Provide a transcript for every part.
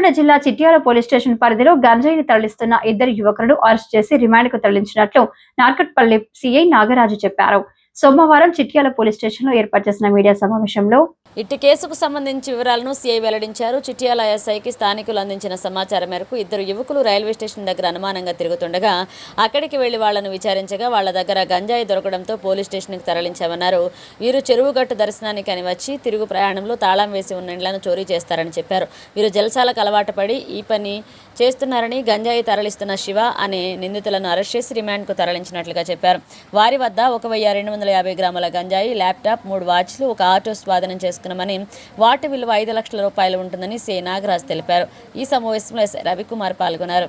నల్గొండ జిల్లా Chityal police station పరిధిలో గంజాయిని తరలిస్తున్న ఇద్దరు యువకులను అరెస్ట్ చేసి రిమాండ్కు తరలించినట్లు నార్కట్పల్లి సిఐ నాగరాజు చెప్పారు. సోమవారం చిట్యాల పోలీస్ స్టేషన్లో ఏర్పాటు చేసిన మీడియా సమావేశంలో ఇట్టి కేసుకు సంబంధించి వివరాలను సీఐ వెల్లడించారు. చిట్యాల ఎస్ఐకి స్థానికులు అందించిన సమాచారం మేరకు ఇద్దరు యువకులు రైల్వే స్టేషన్ దగ్గర అనుమానంగా తిరుగుతుండగా అక్కడికి వెళ్ళి వాళ్ళను విచారించగా వాళ్ళ దగ్గర గంజాయి దొరకడంతో పోలీస్ స్టేషన్కి తరలించామన్నారు. వీరు చెరువుగట్టు దర్శనానికి అని వచ్చి తిరుగు ప్రయాణంలో తాళం వేసి ఉన్న ఇండ్లను చోరీ చేస్తారని చెప్పారు. వీరు జలసాలకు అలవాటు పడి ఈ పని చేస్తున్నారని గంజాయి తరలిస్తున్న శివ అనే నిందితులను అరెస్ట్ చేసి రిమాండ్కు తరలించినట్లుగా చెప్పారు. వారి వద్ద ఒక వెయ్యి రెండు వందల యాభై గ్రాముల గంజాయి ల్యాప్టాప్ మూడు వాచ్లు ఒక ఆటో స్వాధీనం చేసుకున్నామని వాటి విలువ ఐదు లక్షల రూపాయలు ఉంటుందని సి. నాగరాజ్ తెలిపారు. ఈ సమావేశంలో ఎస్. రవికుమార్ పాల్గొన్నారు.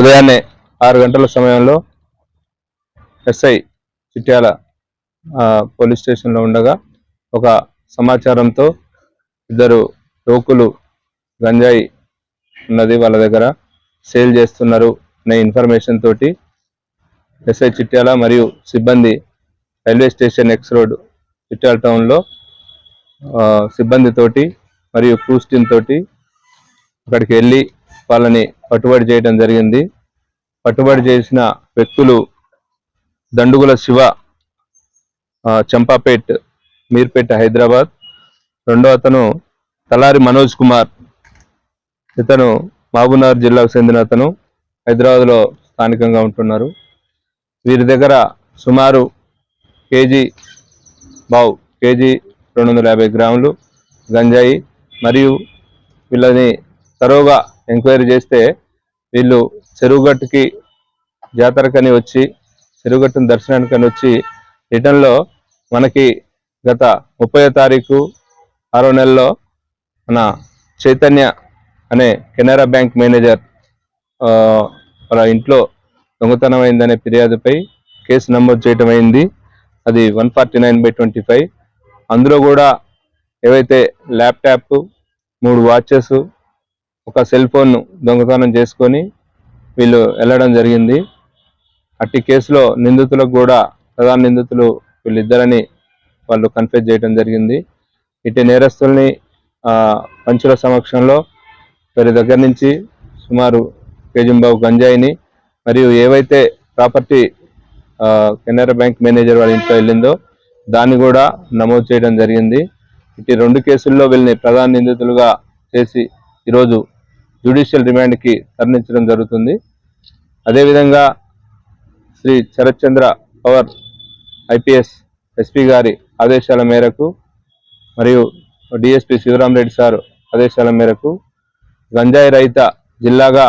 ఉదయాన్నే ఆరు గంటల సమయంలో ఎస్ఐ చిట్యాల పోలీస్ స్టేషన్లో ఉండగా ఒక సమాచారంతో ఇద్దరు యువకులు గంజాయి ఉన్నది వాళ్ళ దగ్గర. సేల్ చేస్తున్నారు అనే ఇన్ఫర్మేషన్ తోటి ఎస్ఐ చిట్యాల మరియు సిబ్బంది railway station X road Chityal టౌన్లో సిబ్బందితోటి మరియు క్రూస్ టీమ్ తోటి అక్కడికి వెళ్ళి వాళ్ళని పట్టుబడి చేయడం జరిగింది. పట్టుబడి చేసిన వ్యక్తులు దండుగుల శివ చంపాపేట్ మీర్పేట హైదరాబాద్. రెండో అతను తలారి మనోజ్ కుమార్. ఇతను మహబూబ్నగర్ జిల్లాకు చెందిన అతను. హైదరాబాద్లో స్థానికంగా ఉంటున్నారు. వీరి దగ్గర సుమారు కేజీ బావు కేజీ రెండు వందల యాభై గ్రాములు గంజాయి మరియు వీళ్ళని తరోగా ఎంక్వైరీ చేస్తే వీళ్ళు చెరువుగట్టుకి జాతరకని వచ్చి చెరువుగట్టును దర్శనానికని వచ్చి రిటర్న్లో మనకి గత ముప్పై తారీఖు ఆరో నెలలో మన చైతన్య అనే కెనరా బ్యాంక్ మేనేజర్ వాళ్ళ ఇంట్లో దొంగతనం అయిందనే ఫిర్యాదుపై కేసు నమోదు చేయటం అయింది. అది one forty nine by twenty five. అందులో కూడా ఏవైతే ల్యాప్టాప్ మూడు వాచెస్ ఒక సెల్ ఫోన్ దొంగతనం చేసుకొని వీళ్ళు వెళ్ళడం జరిగింది. అట్టి కేసులో నిందితులకు కూడా ప్రధాన నిందితులు వీళ్ళిద్దరని వాళ్ళు కన్ఫ్యూజ్ చేయడం జరిగింది. ఇటు నేరస్తుల్ని పంచుల సమక్షంలో వీరి దగ్గర నుంచి సుమారు కేజంబాబు గంజాయిని మరియు ఏవైతే ప్రాపర్టీ కెనరా బ్యాంక్ మేనేజర్ వాళ్ళ ఇంట్లో వెళ్ళిందో దాన్ని కూడా నమోదు చేయడం జరిగింది. ఇటు రెండు కేసుల్లో వీళ్ళని ప్రధాన నిందితులుగా చేసి ఈరోజు జ్యుడిషియల్ రిమాండ్కి తరలించడం జరుగుతుంది. అదేవిధంగా శ్రీ శరత్చంద్ర పవర్ ఐపీఎస్ ఎస్పీ గారి ఆదేశాల మేరకు మరియు డిఎస్పి శివరామరెడ్డి సార్ ఆదేశాల మేరకు గంజాయి రహిత జిల్లాగా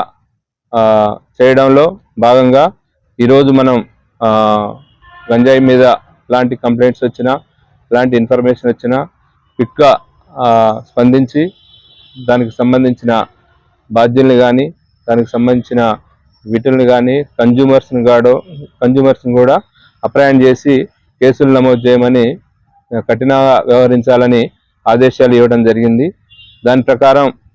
చేయడంలో భాగంగా ఈరోజు మనం గంజాయి మీద ఎలాంటి కంప్లైంట్స్ వచ్చినా ఎలాంటి ఇన్ఫర్మేషన్ వచ్చినా క్విక్గా స్పందించి దానికి సంబంధించిన బాధ్యుల్ని కానీ దానికి సంబంధించిన వీటిల్ని కానీ కన్జ్యూమర్స్ని కాడో కన్జ్యూమర్స్ని కూడా అప్రయాణం చేసి కేసులు నమోదు చేయమని కఠినంగా వ్యవహరించాలని ఆదేశాలు ఇవ్వడం జరిగింది. దాని ప్రకారం